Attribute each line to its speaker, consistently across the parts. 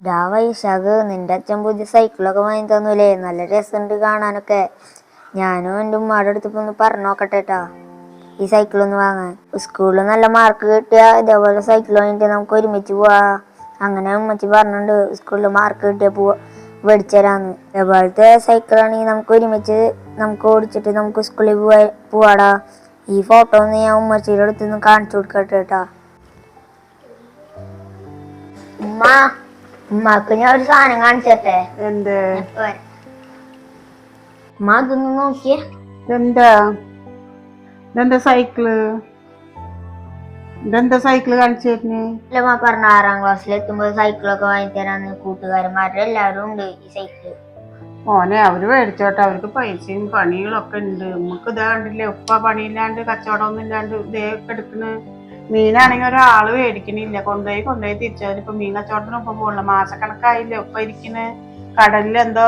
Speaker 1: ഡാ നിന്റെ അച്ഛൻ പുതിയ സൈക്കിളൊക്കെ വാങ്ങി തന്നൂലേ? നല്ല രസമുണ്ട് കാണാനൊക്കെ. ഞാനും എന്റെ ഉമ്മയുടെ അടുത്ത് ഒന്ന് പറഞ്ഞു നോക്കട്ടെ ട്ടാ. ഈ സൈക്കിൾ ഒന്ന് വാങ്ങാൻ. സ്കൂളിൽ നല്ല മാർക്ക് കിട്ടിയ ഇതേപോലെ സൈക്കിൾ വാങ്ങിയിട്ട് നമുക്ക് ഒരുമിച്ച് പോവാ. അങ്ങനെ ഉമ്മച്ചി പറഞ്ഞിട്ടുണ്ട് സ്കൂളിൽ മാർക്ക് കിട്ടിയ പോവാ. മേടിച്ചരാന്ന് ഇതേപോലത്തെ സൈക്കിളാണെങ്കിൽ നമുക്ക് ഒരുമിച്ച് നമുക്ക് ഓടിച്ചിട്ട് നമുക്ക് സ്കൂളിൽ പോവാ പോവാടാ. ഈ ഫോട്ടോ ഒന്ന് ഞാൻ ഉമ്മച്ചിയുടെ അടുത്ത് കാണിച്ചു കൊടുക്കട്ടെ കേട്ടോ ഉമ്മ. ഉമ്മക്ക് ഞാൻ ഒരു സാധനം കാണിച്ചേ
Speaker 2: എന്ത്?
Speaker 1: ഉമ്മ അതൊന്ന് നോക്കിയേ.
Speaker 2: ഇതെന്താ? ഇതെന്താ സൈക്കിൾ? ഇതെന്താ സൈക്കിൾ കാണിച്ചു തരുന്നേ?
Speaker 1: അല്ല ഉമ്മ പറഞ്ഞ ആറാം ക്ലാസ്സിൽ എത്തുമ്പോ സൈക്കിളൊക്കെ വാങ്ങിത്തരാന്ന് കൂട്ടുകാരന്മാരുടെ എല്ലാരും ഉണ്ട് ഈ സൈക്കിൾ.
Speaker 2: മോനെ അവർ മേടിച്ചോട്ടെ. അവർക്ക് പൈസയും പണികളൊക്കെ ഉണ്ട്. നമുക്ക് ഇതാ കണ്ടില്ലേ? ഉപ്പ പണിയില്ലാണ്ട് കച്ചവടമൊന്നും ഇല്ലാണ്ട് ഇതേ എടുക്കണ് മീനാണെങ്കിൽ ഒരാൾ മേടിക്കണില്ല. കൊണ്ടുപോയി കൊണ്ടുപോയി തിരിച്ചു ഇപ്പൊ മീൻ കച്ചവടത്തിന് ഒപ്പം പോകണില്ല മാസക്കണക്കായില്ലേ? ഒപ്പം ഇരിക്കണ്. കടലിൽ എന്തോ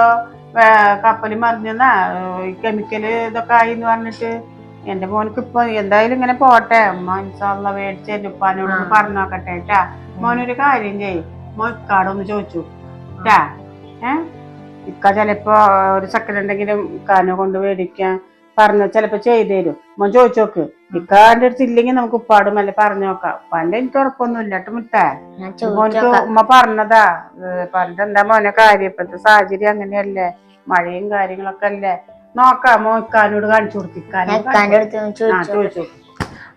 Speaker 2: കപ്പൽ മറിഞ്ഞെന്നാ കെമിക്കൽ ഇതൊക്കെ ആയി എന്ന് പറഞ്ഞിട്ട്. എന്റെ മോനക്ക് ഇപ്പൊ എന്തായാലും ഇങ്ങനെ പോട്ടെ. അമ്മ ഇൻഷാള്ള മേടിച്ചു ഉപ്പാനോട് ഒന്ന് പറഞ്ഞു നോക്കട്ടെ കേട്ടാ. മോനൊരു കാര്യം ചെയ്യും. മോൻ ഇക്കാടൊന്ന് ചോദിച്ചു. ട്ടാ. ഏഹ് ഇക്ക ചിലപ്പോ ഒരു സെക്കൻഡ് ഉണ്ടെങ്കിലും ഇക്കാനെ കൊണ്ട് മേടിക്കാൻ പറഞ്ഞ ചിലപ്പോ ചെയ്തു തരും. മോൻ ചോദിച്ചു നോക്ക് ഇക്കാന്റെ അടുത്ത് ഇല്ലെങ്കിൽ നമുക്ക് ഉപ്പാടും അല്ലെ പറഞ്ഞു നോക്കാം. ഉപ്പാന്റെ എനിക്ക് ഉറപ്പൊന്നും ഇല്ല
Speaker 1: മുട്ടേ
Speaker 2: മോനിക്ക് ഉമ്മ പറഞ്ഞതാ പണ്ട് പറഞ്ഞിട്ട് എന്താ മോനെ കാര്യം? ഇപ്പഴത്തെ സാഹചര്യം അങ്ങനെയല്ലേ? മഴയും കാര്യങ്ങളൊക്കെ അല്ലേ? നോക്കാം മോ ഇക്കാനോട് കാണിച്ചു കൊടുത്തു
Speaker 1: ഞാൻ
Speaker 2: ഇക്കാനോട്
Speaker 1: ഇക്കാന്റെ അടുത്ത് ഒന്ന്
Speaker 2: ആ
Speaker 1: ചോദിച്ചു
Speaker 2: ചോദിച്ചു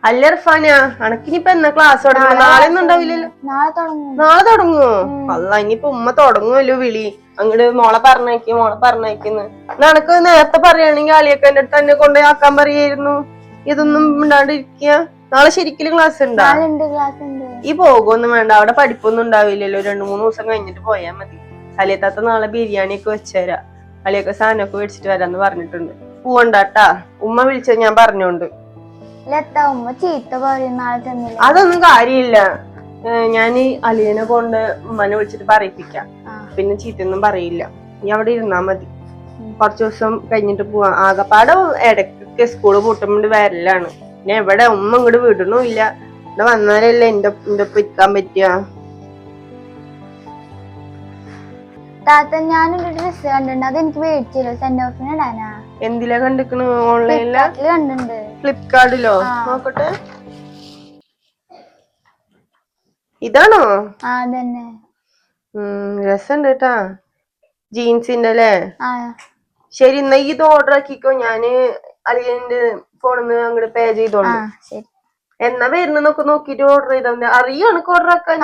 Speaker 3: അല്ല ഇർഫാന? അനക്കിനിപ്പോ എന്നാ ക്ലാസ് തുടങ്ങും നാളെ ഒന്നും ഉണ്ടാവില്ലല്ലോ.
Speaker 1: നാളെ തുടങ്ങും.
Speaker 3: നാളെ തുടങ്ങുമോ അല്ല ഇനിയിപ്പോ ഉമ്മ തുടങ്ങുമല്ലോ വിളി. അങ്ങോട്ട് മോളെ പറഞ്ഞയക്കി മോളെ പറഞ്ഞയക്കുന്നു. നനക്ക് നേരത്തെ പറയുകയാണെങ്കിൽ അളിയൊക്കെ എന്റെ അടുത്ത് തന്നെ കൊണ്ടുപോയി ആക്കാൻ പറയായിരുന്നു ഇതൊന്നും ഇണ്ടാണ്ടിരിക്കുക നാളെ ശരിക്കും ക്ലാസ് ഉണ്ടാ?
Speaker 1: ഉണ്ട് ക്ലാസ് ഉണ്ട്.
Speaker 3: ഈ പോകൊന്നും വേണ്ട. അവിടെ പഠിപ്പൊന്നും ഉണ്ടാവില്ലല്ലോ. രണ്ടു മൂന്ന് ദിവസം കഴിഞ്ഞിട്ട് പോയാൽ മതി. അലിയത്താത്ത നാളെ ബിരിയാണി ഒക്കെ വെച്ചുതരാ അലിയൊക്കെ സാധനമൊക്കെ മേടിച്ചിട്ട് വരാന്ന് പറഞ്ഞിട്ടുണ്ട്. പോവണ്ടാട്ടാ ഉമ്മ വിളിച്ചത് ഞാൻ പറഞ്ഞോണ്ട്.
Speaker 1: ലത്ത ഉമ്മ ചീത്ത പറയുന്ന തന്നില്ല
Speaker 3: അതൊന്നും കാര്യമില്ല. ഞാൻ അലിയനെ കൊണ്ട് ഉമ്മനെ വിളിച്ചിട്ട് പറയിപ്പിക്കാം. പിന്നെ ചീത്തയൊന്നും പറയില്ല. നീ അവിടെ ഇരുന്നാ മതി. കുറച്ച് ദിവസം കഴിഞ്ഞിട്ട് പോവാ. ആകപ്പാടെ ഇടയ്ക്കൊക്കെ സ്കൂൾ പൂട്ടുമ്പോൾ വരലാണ്. പിന്നെ എവിടെ ഉമ്മ ഇങ്ങോട്ട് വിടണമില്ല ഇവിടെ വന്നാലല്ലേ എന്റെ എന്റെ ഒപ്പം ഇരിക്കാൻ പറ്റുക?
Speaker 1: താത്ത ഞാനൊരു ഡ്രസ് കണ്ടിട്ടുണ്ട്. അത് എനിക്ക് മേടിച്ചില്ല സെന്റ് ഓഫിന് ഇടാനാ?
Speaker 3: എന്തിലാ കണ്ടിക്കണ് ഓൺലൈനിലാ
Speaker 1: ഫ്ലിപ്കാർട്ടിൽ കണ്ടിട്ടുണ്ട്.
Speaker 3: ഫ്ലിപ്കാർട്ടിലോ? നോക്കട്ടെ. ഇതാണോ?
Speaker 1: അതന്നെ.
Speaker 3: രസമുണ്ട് കേട്ടാ ജീൻസിന്റെ അല്ലേ ശരി എന്നാ ഇത് ഓർഡർ ആക്കിക്കോ. ഞാൻ അലിയന്റെ ഫോണിൽ നിന്ന് അങ്ങോട്ട് പേ
Speaker 1: ചെയ്തോളൂ
Speaker 3: എന്നാ വരുന്നൊക്കെ നോക്കിട്ട് ഓർഡർ ചെയ്താ അറിയോ എനിക്ക് ഓർഡർ ആക്കാൻ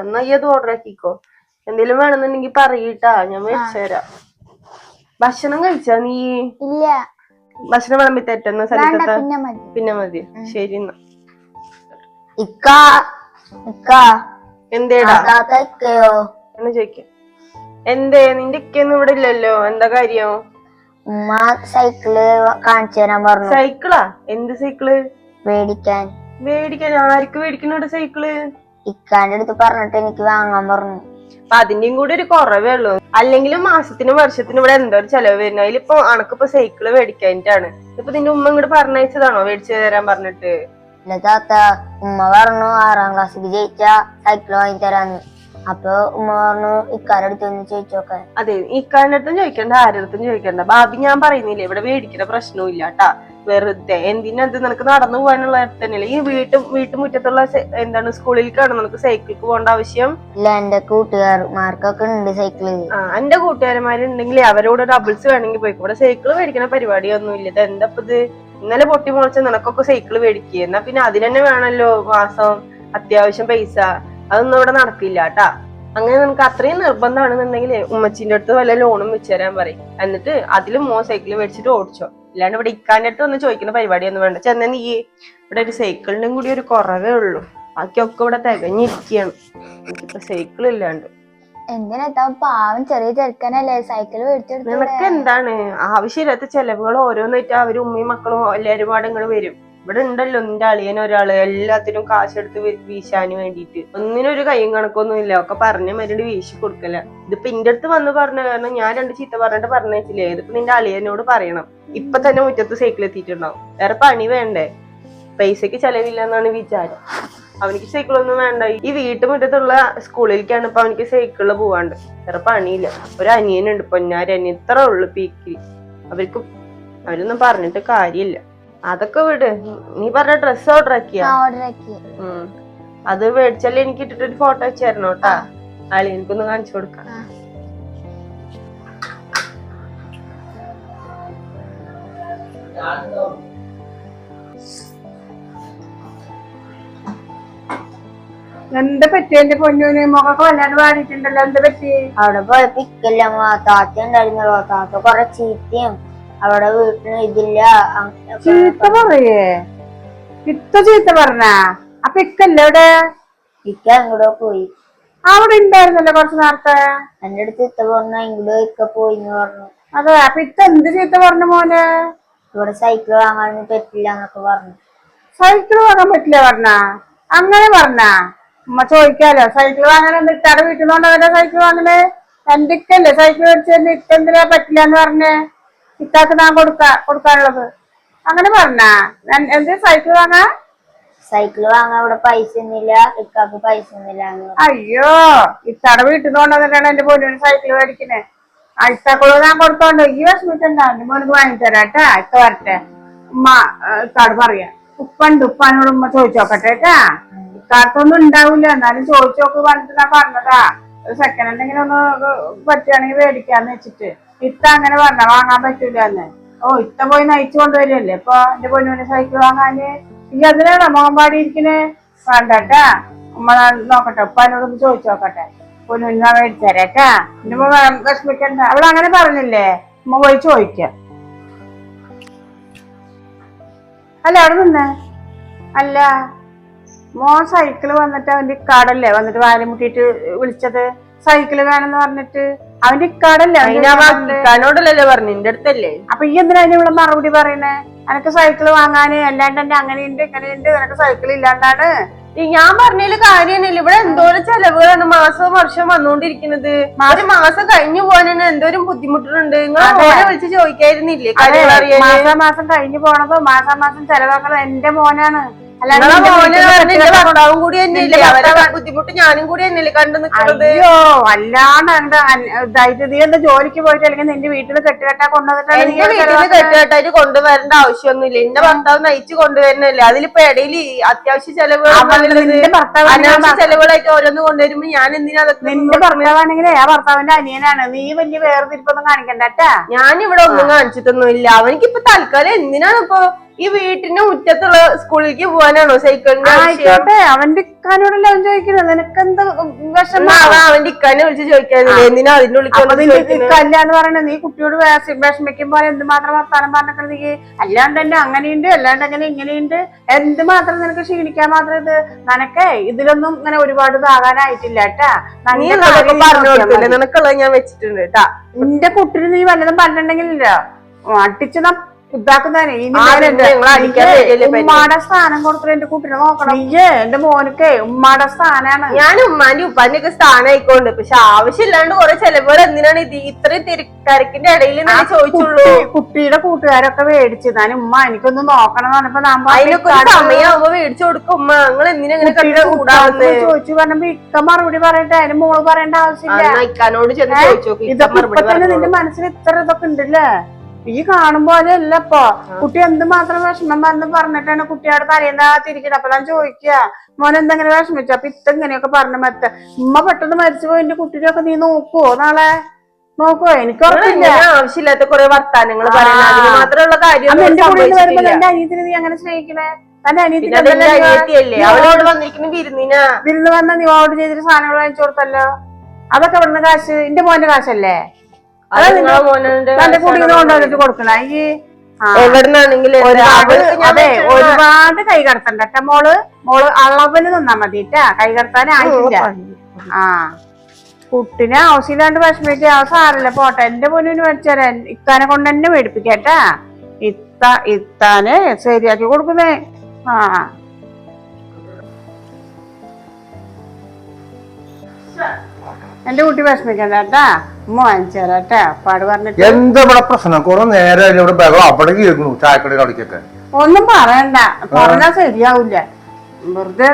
Speaker 3: എന്നാ ഈ അത് ഓർഡർ ആക്കിക്കോ. എന്തെങ്കിലും വേണമെന്നുണ്ടെങ്കിൽ പറയിട്ടാ ഞാൻ മേടിച്ചു തരാം ഭക്ഷണം കഴിച്ചാ നീ?
Speaker 1: ഇല്ല.
Speaker 3: ഭക്ഷണം വിളമ്പി തെറ്റുന്ന സ്ഥലത്തെ
Speaker 1: പിന്നെ മതി.
Speaker 3: പിന്നെ മതി. ശരി എന്നാ.
Speaker 1: ഇക്ക ഇക്ക.
Speaker 3: എന്തേടാ?
Speaker 1: താത്ത ഇക്കയോ
Speaker 3: എന്ന് ചോദിക്കാം. എന്തേ നിന്റെ ഇക്കൊന്നും ഇവിടെ ഇല്ലല്ലോ? എന്താ കാര്യം?
Speaker 1: ഉമ്മ സൈക്കിൾ കാണിച്ചു തരാൻ പറഞ്ഞു.
Speaker 3: സൈക്കിളാ? എന്ത് സൈക്കിൾ?
Speaker 1: മേടിക്കാൻ.
Speaker 3: മേടിക്കാൻ. ആർക്ക് മേടിക്കണോ സൈക്കിൾ?
Speaker 1: ഇക്കാന്റെ അടുത്ത് പറഞ്ഞിട്ട് എനിക്ക് വാങ്ങാൻ പറഞ്ഞു.
Speaker 3: അപ്പൊ അതിന്റെയും കൂടി ഒരു കുറവേ ഉള്ളൂ. അല്ലെങ്കിലും മാസത്തിനും വർഷത്തിനും ഇവിടെ എന്തോ ഒരു ചെലവ് വരുന്ന. അതിലിപ്പോ അണക്കിപ്പോ സൈക്കിൾ മേടിക്കാനിട്ടാണ് ഇപ്പൊ നിന്റെ ഉമ്മ ഇങ്ങോട്ട് പറഞ്ഞയച്ചതാണോ? മേടിച്ചു തരാൻ പറഞ്ഞിട്ട്.
Speaker 1: ഉമ്മ പറഞ്ഞു ആറാം ക്ലാസ്സിൽ ജയിച്ച സൈക്കിൾ വാങ്ങി തരാന്ന്. അപ്പൊ ഉമ്മ പറഞ്ഞു ഇക്കാരടുത്ത് ഒന്ന് ചോദിച്ചോക്കെ
Speaker 3: അതെ ഇക്കാരുടെ അടുത്തും ചോദിക്കണ്ട ആരടുത്തും ചോദിക്കണ്ട. ഭാബി ഞാൻ പറയുന്നില്ലേ ഇവിടെ മേടിക്കുന്ന പ്രശ്നവും ഇല്ല കേട്ടാ വെറുതെ എന്തിനാ ഇത് നിനക്ക് നടന്നു പോകാനുള്ള തന്നെയല്ലേ ഈ വീട്ടു വീട്ടുമുറ്റത്തുള്ള എന്താണ് സ്കൂളിലേക്കാണ് നിനക്ക് സൈക്കിൾക്ക് പോകേണ്ട ആവശ്യം?
Speaker 1: ഇല്ല എന്റെ കൂട്ടുകാർമാർക്കൊക്കെ ഉണ്ട് സൈക്കിൾ
Speaker 3: ആ എന്റെ കൂട്ടുകാരന്മാരുണ്ടെങ്കിൽ അവരോട് ഡബിൾസ് വേണമെങ്കിൽ പോയി. ഇവിടെ സൈക്കിൾ മേടിക്കുന്ന പരിപാടിയൊന്നും ഇല്ല ഇത് എന്താ ഇത്? ഇന്നലെ പൊട്ടി മുളച്ച നിനക്കൊക്കെ സൈക്കിൾ മേടിക്കുക എന്നാ പിന്നെ അതിന് വേണല്ലോ വേണമല്ലോ മാസം അത്യാവശ്യം പൈസ. അതൊന്നും ഇവിടെ നടക്കില്ല കേട്ടാ. അങ്ങനെ നിനക്ക് അത്രയും നിർബന്ധമാണെന്നുണ്ടെങ്കിൽ ഉമ്മച്ചിന്റെ അടുത്ത് വല്ല ലോണും വെച്ച് തരാൻ പറയും. എന്നിട്ട് അതിലും മോ സൈക്കിൾ മേടിച്ചിട്ട് ഓടിച്ചോ. ഇല്ലാണ്ട് ഇവിടെ ഇക്കാന്റെ അടുത്ത് വന്ന് ചോദിക്കുന്ന പരിപാടിയൊന്നും വേണ്ട. ചെന്ന നീ ഇവിടെ ഒരു സൈക്കിളിനും കൂടി ഒരു കുറവേ ഉള്ളൂ. ബാക്കിയൊക്കെ ഇവിടെ തികഞ്ഞിരിക്കുകയാണ്. ഇപ്പൊ സൈക്കിൾ ഇല്ലാണ്ട്.
Speaker 1: എന്തിനാ പാവം ചെറിയ ചെറുക്കനല്ലേ? സൈക്കിൾ മേടിച്ചെടുത്തു
Speaker 3: നിനക്ക് എന്താണ്? ആവശ്യമില്ലാത്ത ചെലവുകൾ ഓരോന്നായിട്ട് അവരും ഉമ്മയും മക്കളും എല്ലാവരും പാടെ ഇങ്ങനെ വരും. ഇവിടെ ഉണ്ടല്ലോ നിന്റെ അളിയൻ ഒരാൾ. എല്ലാത്തിനും കാശെടുത്ത് വീശാന് വേണ്ടിയിട്ട് ഒന്നിനും ഒരു കൈയും കണക്കൊന്നും ഇല്ല ഒക്കെ പറഞ്ഞ മരുന്ന് വീശി കൊടുക്കല. ഇതിപ്പോ ഇന്റെ അടുത്ത് വന്ന് പറഞ്ഞ കാരണം ഞാൻ രണ്ട് ചീത്ത പറഞ്ഞിട്ട് പറഞ്ഞില്ലേ ഇതിപ്പോ നിന്റെ അളിയനോട് പറയണം. ഇപ്പൊ തന്നെ മുറ്റത്ത് സൈക്കിൾ എത്തിയിട്ടുണ്ടാവും. വേറെ പണി വേണ്ടേ? പൈസക്ക് ചെലവില്ല എന്നാണ് വിചാരം. അവനിക്ക് സൈക്കിളൊന്നും വേണ്ട. ഈ വീട്ടുമുറ്റത്തുള്ള സ്കൂളിലേക്കാണ് ഇപ്പൊ അവനിക്ക് സൈക്കിളിൽ പോവാണ്ട്. വേറെ പണിയില്ല. ഒരു അനിയനുണ്ട്. പൊന്നാരി അനിയൻ. ഇത്ര ഉള്ളു പീക്കിൽ. അവർക്ക് അവരൊന്നും പറഞ്ഞിട്ട് കാര്യമില്ല. അതൊക്കെ വിട്. നീ പറഞ്ഞ ഡ്രസ് ഓർഡർ ആക്കിയാ?
Speaker 1: ഓർഡർ ആക്കി.
Speaker 3: അത് മേടിച്ചാലും എനിക്ക് ഇട്ടിട്ട് ഒരു ഫോട്ടോ വെച്ച് തരണം കേട്ടാ ആളി എനിക്കൊന്ന് കാണിച്ചു കൊടുക്കാം.
Speaker 2: എന്താ പറ്റി എന്റെ പൊന്നൂന്? മുഖമൊക്കെ വല്ലാണ്ട് വാടിയിട്ടുണ്ടല്ലോ. എന്താ പറ്റി?
Speaker 1: അവിടെ പോയപ്പോ ഇക്കല്ല താത്ത ഉണ്ടായിരുന്നല്ലോ താത്ത കൊറേ ചീത്തയും അവിടെ വീട്ടിന് ഇതില്ല.
Speaker 2: ചീത്ത പറയേ. ഇത്ത ചീത്ത പറഞ്ഞ? അപ്പൊ ഇക്കല്ലേ ഇവിടെ
Speaker 1: ഇക്ക അങ്ങോട്ടോ പോയി.
Speaker 2: അവിടെ ഉണ്ടായിരുന്നല്ലോ കുറച്ച് നേരത്തെ?
Speaker 1: എന്റെ അടുത്ത് ഇത്ത പറഞ്ഞ ഇങ്ങോട്ടോ ഇക്ക പോയി എന്ന് പറഞ്ഞു.
Speaker 2: അതെ അപ്പൊ ഇത്ത എന്ത് ചീത്ത പറഞ്ഞു മോനെ?
Speaker 1: ഇവിടെ സൈക്കിൾ വാങ്ങാനൊന്നും പറ്റില്ല എന്നൊക്കെ പറഞ്ഞു.
Speaker 2: സൈക്കിൾ വാങ്ങാൻ പറ്റില്ല പറഞ്ഞ? അങ്ങനെ പറഞ്ഞ? ഉമ്മ ചോദിക്കാലോ സൈക്കിൾ വാങ്ങാൻ ഇത്താടെ വീട്ടിൽ നിന്നുകൊണ്ടവരെ സൈക്കിൾ വാങ്ങണേ? എന്റെ ഇക്കല്ലേ സൈക്കിൾ മേടിച്ചതിന് ഇക്ക എന്തിനാ പറ്റില്ല എന്ന് പറഞ്ഞേ? ഇത്താക്ക് ഞാൻ കൊടുക്ക കൊടുക്കാനുള്ളത്. അങ്ങനെ പറഞ്ഞ എന്ത് സൈക്കിൾ വാങ്ങാ?
Speaker 1: സൈക്കിൾ വാങ്ങാൻ ഇവിടെ പൈസ ഒന്നുമില്ല ഇക്കാക്ക് പൈസ ഒന്നുമില്ല
Speaker 2: അയ്യോ ഇത്താടെ വീട്ടിൽ നിന്ന് കൊണ്ടുവന്നിട്ടാണ് എന്റെ പൊന്നിന് സൈക്കിൾ മേടിക്കണേ. ഇത്താക്കുള്ള ഞാൻ കൊടുത്തോണ്ട് ഈ വിഷമിട്ടുണ്ട എന്റെ മോനക്ക് വാങ്ങിത്തരാട്ടാ ഇത്ത വരട്ടെ. ഉമ്മ ഇത്താട് പറയാ ഉപ്പണ്ട് ഉപ്പാനോട് ഉമ്മ ചോദിച്ചു നോക്കട്ടെ കേട്ടാ ഇക്കാർക്കൊന്നും ഉണ്ടാവില്ല എന്നാലും ചോദിച്ചു നോക്ക് പറഞ്ഞിട്ട് ഞാൻ പറഞ്ഞതാ. സെക്കൻഡ് സെക്കൻഡ് എന്തെങ്കിലും ഒന്ന് പറ്റുകയാണെങ്കിൽ മേടിക്കാന്ന് വെച്ചിട്ട്. ഇത്ത അങ്ങനെ പറഞ്ഞ വാങ്ങാൻ പറ്റൂല എന്ന് ഓ ഇത്ത പോയി നയിച്ചു കൊണ്ടുവരികയല്ലേ? ഇപ്പൊ എന്റെ പൊന്നുവിന് സൈക്കിൾ വാങ്ങാന്. ഇനി അതിനാണോ മോഹൻപാടി ഇരിക്കണേ വേണ്ടട്ടാ. ഉമ്മ നോക്കട്ടെ ഉപ്പാനോടൊന്ന് ചോദിച്ചു നോക്കട്ടെ. പൊന്നുവിന് ഞാൻ മേടിച്ചേരേട്ടാ എന്റെ വിഷമിക്കണ്ട. അവൾ അങ്ങനെ പറഞ്ഞില്ലേ? ഉമ്മ പോയി ചോദിക്കാം. അല്ല അവിടെ നിന്നേ. അല്ല മോൻ സൈക്കിൾ വന്നിട്ട് അവന്റെ കാടല്ലേ? വന്നിട്ട് വാലി മുട്ടിയിട്ട് വിളിച്ചത്? സൈക്കിൾ വേണമെന്ന് പറഞ്ഞിട്ട്? അവന്റെ ഇക്കാടല്ലേ
Speaker 3: ഇക്കാനോടല്ലേ പറഞ്ഞു നിന്റെ അടുത്തല്ലേ?
Speaker 2: അപ്പൊ ഈ എന്തിനാ ഇവിടെ മറുപടി പറയണേ? എനക്ക് സൈക്കിൾ വാങ്ങാന് അല്ലാണ്ട് എന്റെ അങ്ങനെയുണ്ട് ഇങ്ങനെയുണ്ട് എനക്ക് സൈക്കിൾ ഇല്ലാണ്ടാണ്.
Speaker 3: ഞാൻ പറഞ്ഞതിൽ കാര്യമൊന്നുമില്ല. ഇവിടെ എന്തോരം ചെലവുകളാണ്. മാസവും വർഷവും വന്നുകൊണ്ടിരിക്കുന്നത്. ഒരു മാസം കഴിഞ്ഞു പോകാനാണ്. എന്തോരം ബുദ്ധിമുട്ടുണ്ട്. നിങ്ങൾ മോനെ വിളിച്ച് ചോദിക്കായിരുന്നില്ലേ?
Speaker 2: മാസം മാസം കഴിഞ്ഞു പോണപ്പോ മാസം മാസം ചെലവാക്കണത് എന്റെ മോനാണ്.
Speaker 3: ഭർത്താവും കൂടി തന്നെയല്ലേ? ബുദ്ധിമുട്ട് ഞാനും കൂടി തന്നെയല്ലേ കണ്ടു നിൽക്കുന്നത്
Speaker 2: അയ്യോ അല്ലാണ്ട് എന്താ ഇതായിട്ട് നീ എന്താ ജോലിക്ക് പോയിട്ട് അല്ലെങ്കിൽ നിന്റെ വീട്ടിൽ കെട്ടുകെട്ടാ കൊണ്ടുവന്നിട്ടാണ്
Speaker 3: എന്റെ വീട്ടിൽ? കെട്ടുകെട്ടായിട്ട് കൊണ്ടുവരേണ്ട ആവശ്യമൊന്നുമില്ല. എന്റെ ഭർത്താവ് നയിച്ച് കൊണ്ടുവരുന്നല്ലേ അതിലിപ്പോ ഇടയിൽ അത്യാവശ്യ ചെലവുകൾ
Speaker 2: ഭർത്താവ്
Speaker 3: അനാവശ്യ ചെലവുകളായിട്ട് ഓരോന്ന് കൊണ്ടുവരുമ്പോ ഞാൻ എന്തിനാ
Speaker 2: നിന്റെ ഭർത്താവാണെങ്കിലേ ആ ഭർത്താവിന്റെ അനിയനാണ്. നീ വലിയ വേർതിരിപ്പൊന്നും കാണിക്കണ്ടട്ടാ
Speaker 3: ഞാൻ ഇവിടെ ഒന്നും കാണിച്ചിട്ടൊന്നും ഇല്ല അവനിക്കിപ്പോ തൽക്കാലം എന്തിനാണ് ഇപ്പൊ ഈ വീട്ടിന്റെ മുറ്റത്തുള്ള സ്കൂളിലേക്ക് പോവാനാണോ സൈക്കിളിന്റെ
Speaker 2: ആയിക്കോട്ടെ. അവന്റെ ഇക്കാനോടല്ലേ അവൻ ചോദിക്കുന്നത്? നിനക്കെന്ത് വിഷമം?
Speaker 3: അവന്റെ ഇക്കാനെ വിളിച്ച് ചോദിക്കാനില്ലേ എന്തിനാ അതിന്റെ ഉള്ളിൽ
Speaker 2: അപ്പൊ
Speaker 3: വന്ന്
Speaker 2: നിന്റെ
Speaker 3: ചോദിക്കുന്നത്?
Speaker 2: ഇക്കല്ല എന്ന് പറയണത് നീ കുട്ടിയോട് വിഷമിക്കുമ്പോ എന്തുമാത്രം വർത്താനം പറഞ്ഞിട്ട് നീ? അല്ലാണ്ട് തന്നെ അങ്ങനെയുണ്ട് അല്ലാണ്ട് അങ്ങനെ ഇങ്ങനെയുണ്ട്. എന്തുമാത്രം നിനക്ക് ക്ഷീണിക്കാൻ മാത്രം ഇത്? നിനക്കേ ഇതിലൊന്നും ഇങ്ങനെ ഒരുപാട് ഇതാകാനായിട്ടില്ല കേട്ടാ.
Speaker 3: നിനക്കുള്ളത് ഞാൻ വെച്ചിട്ടുണ്ട് കേട്ടാ.
Speaker 2: നിന്റെ കുട്ടിന് നീ വല്ലതും പറഞ്ഞിട്ടുണ്ടെങ്കിലോ അടിച്ച് ഉമ്മാടെ സ്ഥാനം കൊടുത്തിട്ട് എന്റെ കുട്ടിനെ നോക്കണം. എന്റെ മോനക്കേ ഉമ്മാടെ സ്ഥാനാണ്.
Speaker 3: ഞാൻ ഉമ്മാന്റെ ഉപ്പാന്റെ ഒക്കെ സ്ഥാനമായിക്കോണ്ട് പക്ഷെ ആവശ്യമില്ലാണ്ട് കൊറേ ചെലവുകൾ എന്തിനാണ് ഇത് ഇത്രയും തിര- തിരക്കിന്റെ ഇടയിൽ ഞാൻ ചോദിച്ചുള്ളൂ?
Speaker 2: കുട്ടിയുടെ കൂട്ടുകാരൊക്കെ മേടിച്ചു ഞാൻ ഉമ്മ എനിക്കൊന്ന് നോക്കണം എന്ന് പറഞ്ഞപ്പോ
Speaker 3: അതിനൊക്കെ സമയമാകുമ്പോ മേടിച്ചു കൊടുക്കും ഉമ്മ. നിങ്ങൾ എന്തിനാ
Speaker 2: ചോദിച്ചു പറഞ്ഞപ്പോ ഇക്ക മറുപടി പറയട്ടെ അതിന് മോൾ പറയേണ്ട ആവശ്യമില്ല.
Speaker 3: എന്നാ ഇക്കാനോട് ചെന്ന് ചോദിച്ചു
Speaker 2: ഇതൊക്കെ നിന്റെ മനസ്സിൽ ഇത്ര ഇതൊക്കെ ഉണ്ടല്ലേ? ഈ കാണുമ്പോ അതല്ലപ്പോ കുട്ടി എന്ത് കുട്ടി എന്തുമാത്രം വിഷമം വന്ന് പറഞ്ഞിട്ടാണ് കുട്ടിയോട് പറയുന്നതാ? തിരിക്കണത് അപ്പൊ ഞാൻ ചോദിക്കുക മോൻ എന്തെങ്ങനെ വിഷമിച്ചു? അപ്പൊ ഇത്ത ഇങ്ങനെയൊക്കെ പറഞ്ഞ മറ്റ ഉമ്മ പെട്ടെന്ന് മരിച്ചു പോയി. എന്റെ കുട്ടിയൊക്കെ നീ നോക്കുവോ നാളെ? നോക്കുവോ? എനിക്ക് ഉറപ്പില്ല.
Speaker 3: ആവശ്യമില്ലാത്ത കുറെ വർത്താനങ്ങൾ മാത്രമുള്ള കാര്യം
Speaker 2: എന്റെ കൂടെ വരുമ്പോ
Speaker 3: സംഭവിച്ചിട്ടില്ല.
Speaker 2: എന്റെ അനിയത്തിന് നീ അങ്ങനെ സ്നേഹിക്കണേ? തന്റെ
Speaker 3: അനിയത്തിയല്ലേ? അവളോട് വന്നിരിക്കുന്ന വിരുന്നിനാ.
Speaker 2: വിരുന്ന് വന്ന നീ ഓർഡർ ചെയ്തിട്ട് സാധനങ്ങൾ വാങ്ങിച്ചു കൊടുത്തല്ലോ. അതൊക്കെ ഇവിടുന്ന് കാശ് എന്റെ മോന്റെ കാശല്ലേ? തന്റെ കൂടി കൊണ്ടുവന്നിട്ട് കൊടുക്കണ? ഈ അതെ ഒരുപാട് കൈ കടത്തണ്ട മോൾ. മോൾ അളവിന് നിന്നാ മതിട്ടാ കൈ കടത്താൻ ആയില്ല ആ. കുട്ടിനെ ആവശ്യമില്ലാണ്ട് വിഷമിക്കുക ആ സാറല്ല പോട്ടെ. എന്റെ പൊന്നിന് മേടിച്ചാരാൻ ഇത്താനെ കൊണ്ട് തന്നെ മേടിപ്പിക്കട്ടാ ഇത്ത ഇത്താനെ ശരിയാക്കി കൊടുക്കുന്നേ. ആ. എന്റെ കുട്ടി വിഷമിക്കണ്ട കേട്ടാ. ഉമ്മ വാങ്ങിച്ചു പാട് പറഞ്ഞിട്ട്.
Speaker 4: എന്താ ഇവിടെ പ്രശ്നം? കുറെ നേരം ഇവിടെ ബഹളം. അവിടെ കേൾക്കണു ചായക്കടയിൽ കളിക്കൊക്കെ.
Speaker 2: ഒന്നും പറയണ്ട. പറഞ്ഞാ ശരിയാവൂല വെറുതെ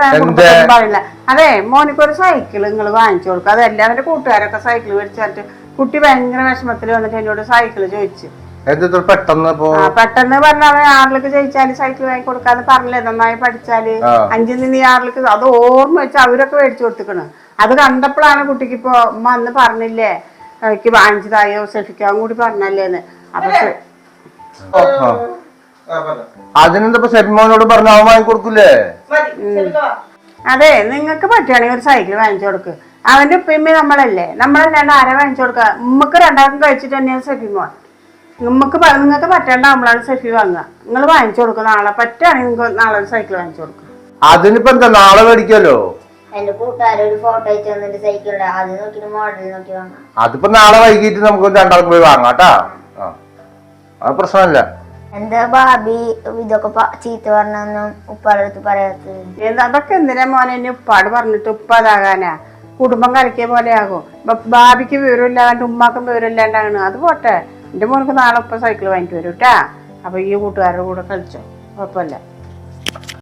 Speaker 2: പറയില്ല. അതെ മോനിക്കൊരു സൈക്കിൾ നിങ്ങൾ വാങ്ങിച്ചു കൊടുക്കുക അതല്ല അവന്റെ കൂട്ടുകാരൊക്കെ സൈക്കിൾ മേടിച്ചിട്ട് കുട്ടി ഭയങ്കര വിഷമത്തിൽ വന്നിട്ട് എന്നോട് സൈക്കിൾ ചോദിച്ചു.
Speaker 4: പെട്ടെന്ന്
Speaker 2: പെട്ടെന്ന് പറഞ്ഞ അവൻ ആറിലേക്ക് ജയിച്ചാൽ സൈക്കിൾ വാങ്ങി കൊടുക്കാന്ന് പറഞ്ഞില്ലേ? നന്നായി
Speaker 4: പഠിച്ചാൽ.
Speaker 2: അഞ്ചിൽ നിന്ന് ആറിലേക്ക് അത് ഓർമ്മ വെച്ച് അവരൊക്കെ മേടിച്ചു കൊടുത്തിക്കണ്. അത് കണ്ടപ്പോഴാണ് കുട്ടിക്ക് ഇപ്പൊ ഉമ്മ അന്ന് പറഞ്ഞില്ലേ എനിക്ക് വാങ്ങിച്ചതായോ സെഫിക്കാൻ കൂടി പറഞ്ഞല്ലേന്ന്. അപ്പൊ
Speaker 4: അതിനെന്താ സെഫിമോനോട് പറഞ്ഞ അവൻ വാങ്ങി കൊടുക്കൂലേ?
Speaker 2: അതെ നിങ്ങൾക്ക് പറ്റുകയാണെങ്കിൽ ഒരു സൈക്കിൾ വാങ്ങിച്ചു കൊടുക്ക്. അവന്റെ ഉപ്പയമ്മ നമ്മളല്ലേ. നമ്മളല്ലാണ്ട് ആരെ വാങ്ങിച്ചു കൊടുക്കുക ഉമ്മക്ക് രണ്ടാൾക്കും കഴിച്ചിട്ട് തന്നെയാണ് സെഫി മോൻ നിങ്ങൾക്ക് പറ്റേണ്ട നമ്മളാണ് സെഫി വാങ്ങുക. നിങ്ങൾ വാങ്ങിച്ചു കൊടുക്കുക നാളെ പറ്റുകയാണെങ്കിൽ നിങ്ങൾക്ക് നാളെ ഒരു സൈക്കിൾ വാങ്ങിച്ചു കൊടുക്കുക
Speaker 4: അതിനിപ്പോ എന്താ നാളെ മേടിക്കാലോ
Speaker 1: എന്റെ ഒരു ഫോട്ടോ അയച്ചു തന്നിട്ട് സൈക്കിളുടെ അത് നോക്കിട്ട് മോഡൽ നോക്കി വാങ്ങാം.
Speaker 4: അതിപ്പോ നാളെ വൈകിട്ട് നമുക്ക് രണ്ടാൾക്ക് പോയി വാങ്ങാം കേട്ടാ. ആ. അത് പ്രശ്നമല്ല.
Speaker 1: എന്താ ഭാബി? ഇതൊക്കെ പ- ചീത്ത പറഞ്ഞൊന്നും ഉപ്പാടടുത്ത് പറയാത്ത പറയാത്തത്.
Speaker 2: എന്താ അതൊക്കെ എന്തിനാ മോനെ? ഉപ്പാട് പറഞ്ഞിട്ട് ഉപ്പ അതാകാനാ. കുടുംബം കലക്കിയ പോലെ ആകും ബ- ബാബിക്ക് വിവരമില്ലാണ്ട് ഉമ്മാക്കും വിവരമില്ലാണ്ടാണ്. അത് പോട്ടെ. എന്റെ മോനക്ക് നാളെ ഉപ്പ സൈക്കിൾ വാങ്ങിട്ട് വരും കേട്ടാ. അപ്പൊ ഈ കൂട്ടുകാരുടെ കൂടെ കളിച്ചോ. കുഴപ്പമില്ല.